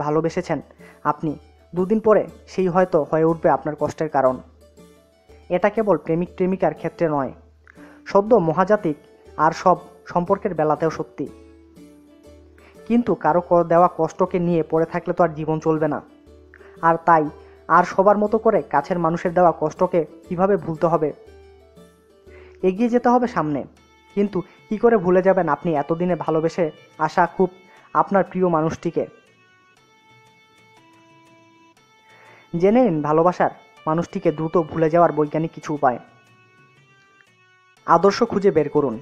ভালোবেসেছেন? আপনি? দুদিন পরে সেই হয়তো হয়ে উঠবে আপনার কষ্টের কারণ। এটা কেবল প্রেমিক প্রেমিকার ক্ষেত্রে নয়। সদ্য মহাজাতিক আর সব সম্পর্কের বেলাতেও সত্যি। কিন্তু কারও দেওয়া কষ্টকে নিয়ে পড়ে থাকলে তো আর জীবন চলবে না। আর তাই আর সবার মতো করে কাছের মানুষের দেওয়া কষ্টকে কীভাবে ভুলতে হবে? এগিয়ে যেতে হবে সামনে। কিন্তু কি করে ভুলে যাবেন আপনি এতদিনে ভালোবেসে আসা খুব আপনার প্রিয় মানুষটিকে? জেনে নিন, ভালোবাসার মানুষটিকে দ্রুত ভুলে যাওয়ার বৈজ্ঞানিক কিছু উপায়। আদর্শ খুঁজে বের করুন।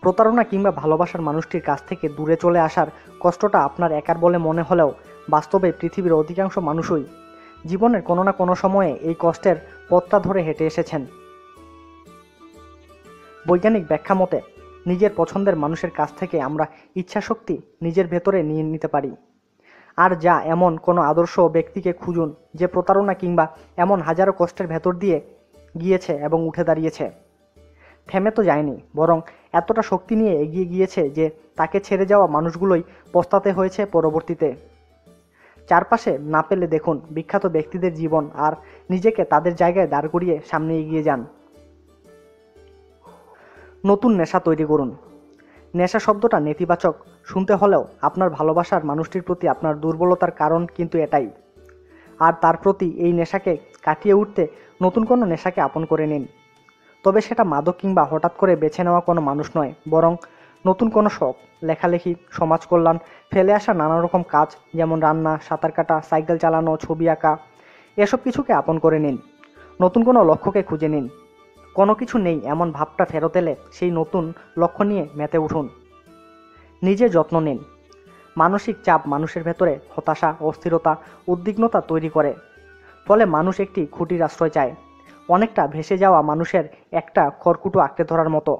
প্রতারণা কিংবা ভালোবাসার মানুষটির কাছ থেকে দূরে চলে আসার কষ্টটা আপনার একার বলে মনে হলেও বাস্তবে পৃথিবীর অধিকাংশ মানুষই জীবনের কোনো না কোনো সময়ে এই কষ্টের পথটা ধরে হেঁটে এসেছেন। বৈজ্ঞানিক ব্যাখ্যা মতে, নিজের পছন্দের মানুষের কাছ থেকে আমরা ইচ্ছাশক্তি নিজের ভেতরে নিয়ে নিতে পারি। আর যা এমন কোনো আদর্শ ব্যক্তিকে খুঁজুন যে প্রতারণা কিংবা এমন হাজারো কষ্টের ভেতর দিয়ে গিয়েছে এবং উঠে দাঁড়িয়েছে। থেমে তো যায়নি, বরং এতটা শক্তি নিয়ে এগিয়ে গিয়েছে যে তাকে ছেড়ে যাওয়া মানুষগুলোই পস্তাতে হয়েছে পরবর্তীতে। চারপাশে না পেলে দেখুন বিখ্যাত ব্যক্তিদের জীবন আর নিজেকে তাদের জায়গায় দাঁড় করিয়ে সামনে এগিয়ে যান। নতুন নেশা তৈরি করুন। নেশা শব্দটা নেতিবাচক শুনতে হলেও আপনার ভালোবাসার মানুষটির প্রতি আপনার দুর্বলতার কারণ কিন্তু এটাই। আর তার প্রতি এই নেশাকে কাটিয়ে উঠতে নতুন কোনো নেশাকে আপন করে নিন। তবে সেটা মাদক কিংবা হঠাৎ করে বেছে নেওয়া কোনো মানুষ নয়, বরং নতুন কোনো শখ, লেখালেখি, সমাজ কল্যাণ, ফেলে আসা নানা রকম কাজ, যেমন রান্না, সাঁতার কাটা, সাইকেল চালানো, ছবি আঁকা, এসব কিছুকে আপন করে নিন। নতুন কোনো লক্ষ্যকে খুঁজে নিন। কোনো কিছু নেই এমন ভাবটা ফেরত এলে সেই নতুন লক্ষ্য নিয়ে মেতে উঠুন। নিজে যত্ন নিন। মানসিক চাপ মানুষের ভেতরে হতাশা, অস্থিরতা, উদ্বিগ্নতা তৈরি করে। ফলে মানুষ একটি খুঁটির আশ্রয় চায়। অনেকটা ভেসে যাওয়া মানুষের একটা খড়কুটো আঁকড়ে ধরার মতো।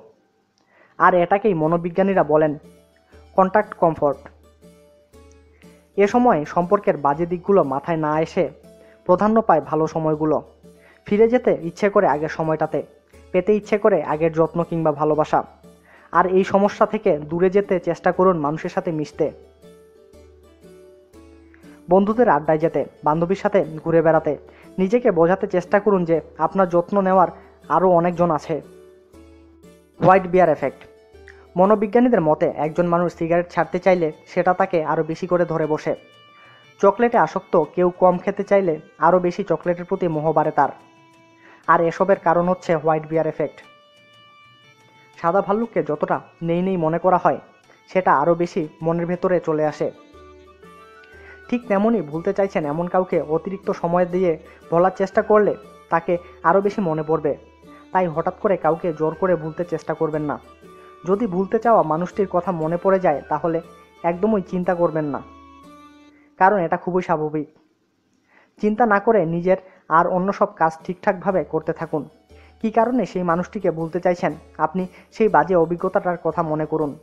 আর এটাকেই মনোবিজ্ঞানীরা বলেন কন্ট্যাক্ট কমফর্ট এ সময় সম্পর্কের বাজে দিকগুলো মাথায় না এসে প্রাধান্য পায় ভালো সময়গুলো। ফিরে যেতে ইচ্ছে করে আগের সময়টাতে, পেতে ইচ্ছে করে আগের যত্ন কিংবা ভালোবাসা। আর এই সমস্যা থেকে দূরে যেতে চেষ্টা করুন মানুষের সাথে মিশতে। বন্ধুদের আড্ডায় যেতে, বান্ধবীর সাথে ঘুরে বেড়াতে। নিজেকে বোঝাতে চেষ্টা করুন যে আপনার যত্ন নেওয়ার আরও অনেকজন আছে। হোয়াইট বিয়ার এফেক্ট। মনোবিজ্ঞানীদের মতে, একজন মানুষ সিগারেট ছাড়তে চাইলে সেটা তাকে আরও বেশি করে ধরে বসে। চকলেটে আসক্ত কেউ কম খেতে চাইলে আরও বেশি চকলেটের প্রতি মোহ বাড়ে তার। আর এসবের কারণ হচ্ছে হোয়াইট বিয়ার এফেক্ট। সাদা ভাল্লুককে যতটা নেই নেই মনে করা হয়, সেটা আরও বেশি মনের ভেতরে চলে আসে। ঠিক তেমনই ভুলতে চাইছেন এমন কাউকে অতিরিক্ত সময় দিয়ে বলার চেষ্টা করলে তাকে আরও বেশি মনে পড়বে। তাই হঠাৎ করে কাউকে জোর করে ভুলতে চেষ্টা করবেন না। যদি ভুলতে চাওয়া মানুষটির কথা মনে পড়ে যায়, তাহলে একদমই চিন্তা করবেন না। কারণ এটা খুবই স্বাভাবিক। চিন্তা না করে নিজের আর অন্য সব কাজ ঠিকঠাকভাবে করতে থাকুন। কী কারণে সেই মানুষটিকে ভুলতে চাইছেন? আপনি সেই বাজে অভিজ্ঞতাটার কথা মনে করুন।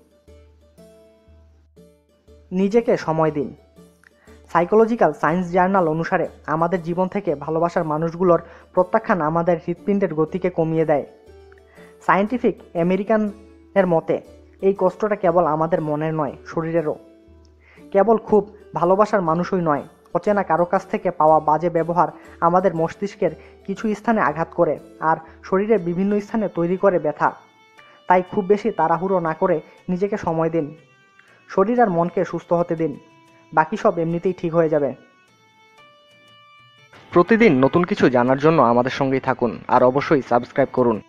নিজেকে সময় দিন। সাইকোলজিক্যাল সায়েন্স জার্নাল অনুসারে আমাদের জীবন থেকে ভালোবাসার মানুষগুলোর প্রত্যাখ্যান আমাদের হৃৎপিণ্ডের গতিকে কমিয়ে দেয়। সায়েন্টিফিক আমেরিকানের মতে, এই কষ্টটা কেবল আমাদের মনের নয়, শরীরেরও। কেবল খুব ভালোবাসার মানুষই নয় অচেনা কারও কাছ থেকে পাওয়া বাজে ব্যবহার আমাদের মস্তিষ্কের কিছু স্থানে আঘাত করে আর শরীরের বিভিন্ন স্থানে তৈরি করে ব্যথা। তাই খুব বেশি তাড়াহুড়ো না করে নিজেকে সময় দিন। শরীর আর মনকে সুস্থ হতে দিন। বাকি সব এমনিতেই ঠিক হয়ে যাবে। প্রতিদিন নতুন কিছু জানার জন্য আমাদের সঙ্গেই থাকুন আর অবশ্যই সাবস্ক্রাইব করুন।